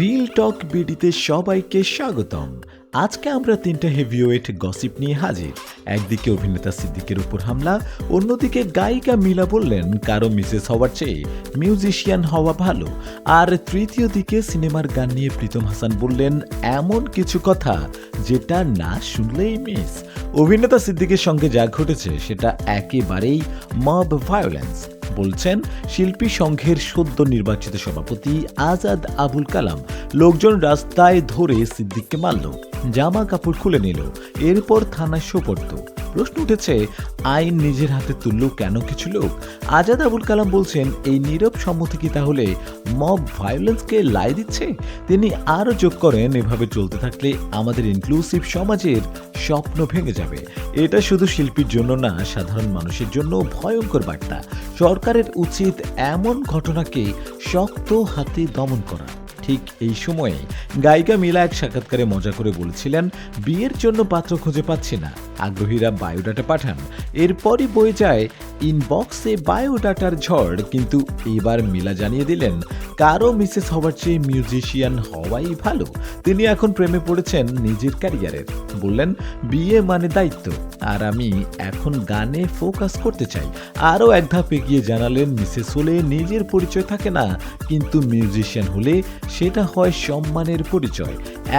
Reel টক বিডিতে সবাইকে স্বাগতম। আজকে আমরা তিনটা হেভিওয়েট গসিপ নিয়ে হাজির। একদিকে অভিনেতা সিদ্দিকের উপর হামলা, অন্যদিকে গায়িকা মিলা বললেন, কারও মিসেস হওয়ার চেয়ে মিউজিশিয়ান হওয়া ভালো। আর তৃতীয় দিকে সিনেমার গান নিয়ে প্রীতম হাসান বললেন, এমন কিছু কথা যেটা না শুনলেই মিস অভিনেতা সিদ্দিকের সঙ্গে যা ঘটেছে, সেটা একেবারেই মব ভায়োলেন্স বলছেন, শিল্পী সংঘের সদ্য নির্বাচিত সভাপতি আজাদ আবুল কালাম লোকজন রাস্তায় ধরে সিদ্দিককে মারল, জামা কাপড় খুলে নিল, এরপর থানায় সোপর্দ। প্রশ্ন উঠেছে, আইন নিজের হাতে তুলল কেন কিছু লোক? আজাদ আবুল কালাম বলছেন, এই নীরব সম্মতি কি তাহলে মব ভায়োলেন্সকে লাই দিচ্ছে? তিনি আরও যোগ করেন, এভাবে চলতে থাকলে আমাদের ইনক্লুসিভ সমাজের স্বপ্ন ভেঙে যাবে। এটা শুধু শিল্পীর জন্য না, সাধারণ মানুষের জন্য ভয়ঙ্কর বার্তা। সরকারের উচিত এমন ঘটনাকে শক্ত হাতে দমন করা। ঠিক এই সময়ে গায়িকা মিলা এক সাক্ষাৎকারে মজা করে বলেছিলেন, বিয়ের জন্য পাত্র খুঁজে পাচ্ছি না। আগ্রহীরা বায়োডাটা পাঠান। এরপরই বয়ে যায় ইনবক্সে বায়োডাটার ঝড়, কিন্তু এবার মিলা জানিয়ে দিলেন, কারও মিসেস হওয়ার চেয়ে মিউজিশিয়ান হওয়াই ভালো। তিনি এখন প্রেমে পড়েছেন নিজের ক্যারিয়ারের বললেন, বিয়ে মানে দায়িত্ব, আর আমি এখন গানে ফোকাস করতে চাই। আরও এক ধাপ এগিয়ে জানালেন মিসেস হলে নিজের পরিচয় থাকে না, কিন্তু মিউজিশিয়ান হলে সেটা হয় সম্মানের পরিচয়।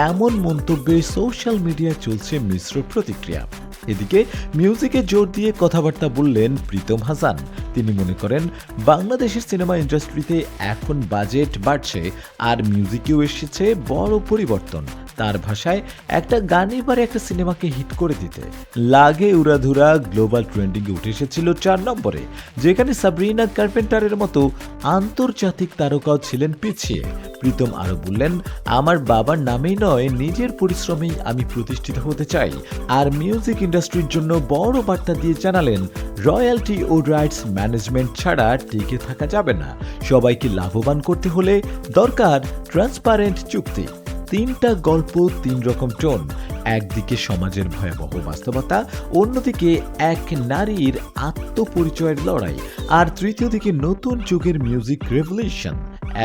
এমন মন্তব্যে সোশ্যাল মিডিয়ায় চলছে মিশ্র প্রতিক্রিয়া। এদিকে মিউজিকে জোর দিয়ে কথাবার্তা বললেন প্রীতম হাসান। তিনি মনে করেন, বাংলাদেশের সিনেমা ইন্ডাস্ট্রিতে এখন বাজেট বাড়ছে আর মিউজিকেও এসেছে বড় পরিবর্তন। তার ভাষায় একটা গান এবারে একটা সিনেমাকে হিট করে দিতে। লাগে উড়াধুরা গ্লোবাল ট্রেন্ডিংয়ে উঠে এসেছিল চার নম্বরে, যেখানে সাবরিনা কার্পেন্টারের মতো আন্তর্জাতিক তারকাও ছিলেন পিছিয়ে। প্রীতম আরও বললেন, আমার বাবার নামেই নয়, নিজের পরিশ্রমেই আমি প্রতিষ্ঠিত হতে চাই। আর মিউজিক ইন্ডাস্ট্রির জন্য বড় বার্তা দিয়ে জানালেন, রয়্যালটি ও রাইটস ম্যানেজমেন্ট ছাড়া টিকে থাকা যাবে না। সবাইকে লাভবান করতে হলে দরকার ট্রান্সপারেন্ট চুক্তি। তিনটা গল্প তিন রকম টোন। একদিকে সমাজের ভয়াবহ বাস্তবতা, অন্যদিকে এক নারীর আত্মপরিচয়ের লড়াই, আর তৃতীয় দিকে নতুন যুগের মিউজিক রেভলিউশন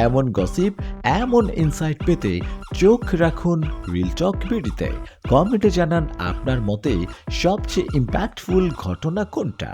এমন গসিপ এমন ইনসাইট পেতে চোখ রাখুন রিল টক বিডিতে কমেন্টে জানান আপনার মতে সবচেয়ে ইম্প্যাক্টফুল ঘটনা কোনটা?